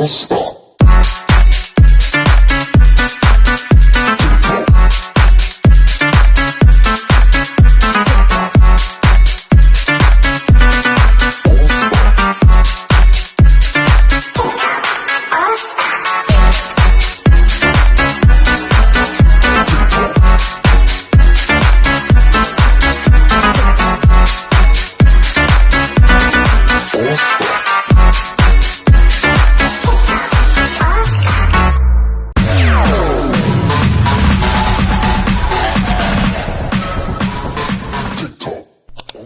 Namaste.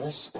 list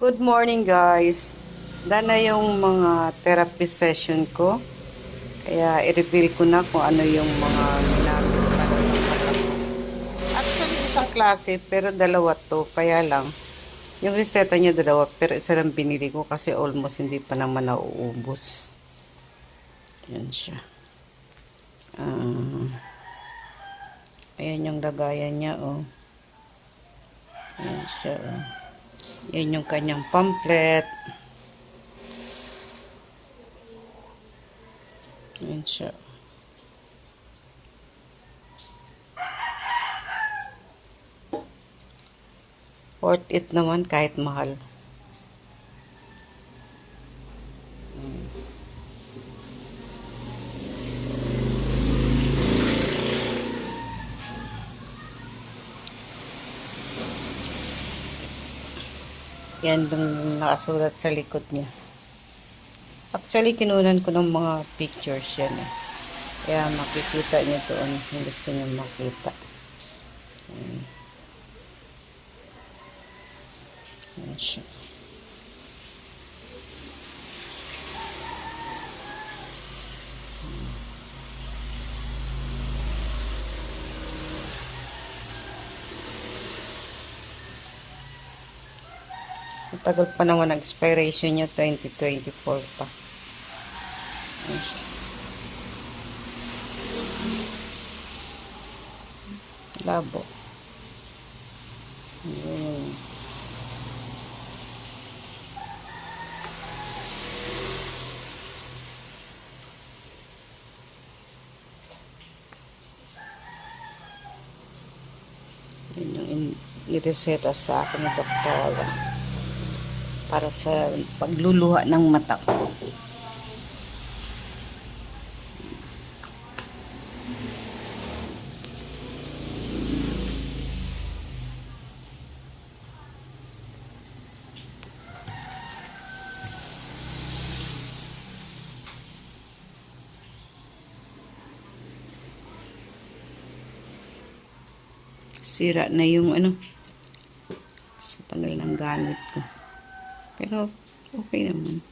Good morning guys. Dan na yung mga therapy session ko. Kaya i-reveal ko na kung ano yung mga ginamit para sa mata ko. Actually, isang klase pero dalawa to. Kaya lang, yung reseta niya dalawa pero isa lang binili ko kasi almost hindi pa naman nauubos. Yan siya. Ah, ayan yung lagayan niya oh. Ayan siya oh. Yan yung kanyang pamphlet. Yan siya. Worth it naman kahit mahal. Yan yung nakasulat sa likod niya. Actually, kinunan ko ng mga pictures yan. Eh. Kaya makikita niyo doon kung gusto niyo makita. Ayan. Ayan siya. Matagal pa naman ang expiration niya, 2024 pa. Ayan. Labo. Ayan. Yan yung nireseta sa akin ng doktora para sa pagluluha ng mata ko. Sira na yung ano sa tagal ng gamit ko. Pero okay naman.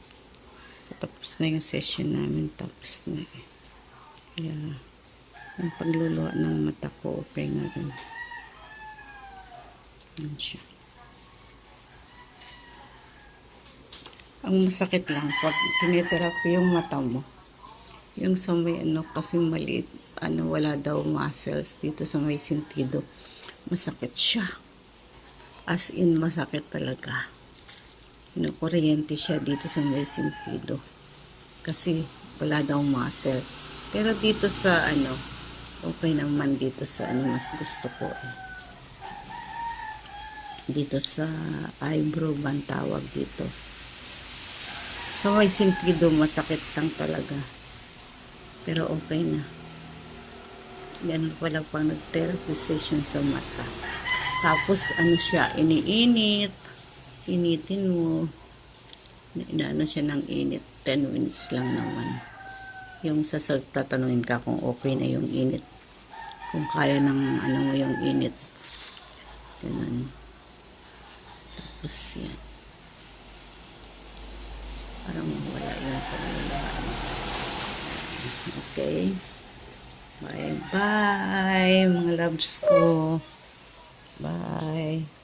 Tapos na yung session namin. Tapos na eh. Kaya yung pagluluwa ng mata ko okay na rin. Yan siya. Ang masakit lang pag tinitherapy yung mata mo. Yung sa may ano kasi maliit, ano wala daw muscles dito sa may sentido. Masakit siya. As in masakit talaga. Kinukuryente siya dito sa may sentido. Kasi wala daw muscle. Pero dito sa ano, okay naman dito sa ano mas gusto ko eh. Dito sa eyebrow bang tawag dito. Sa may sentido masakit lang talaga. Pero okay na. Yan wala pang nag-therapy session sa mata. Tapos ano siya, iniinit. Initin mo. Inaano siya ng init. 10 minutes lang naman. Yung sasag tatanungin ka kung okay na yung init. Kung kaya ng ano mo yung init. Ganun. Tapos yan. Parang wala yung paglalaan. Okay. Bye-bye, mga loves ko. Bye.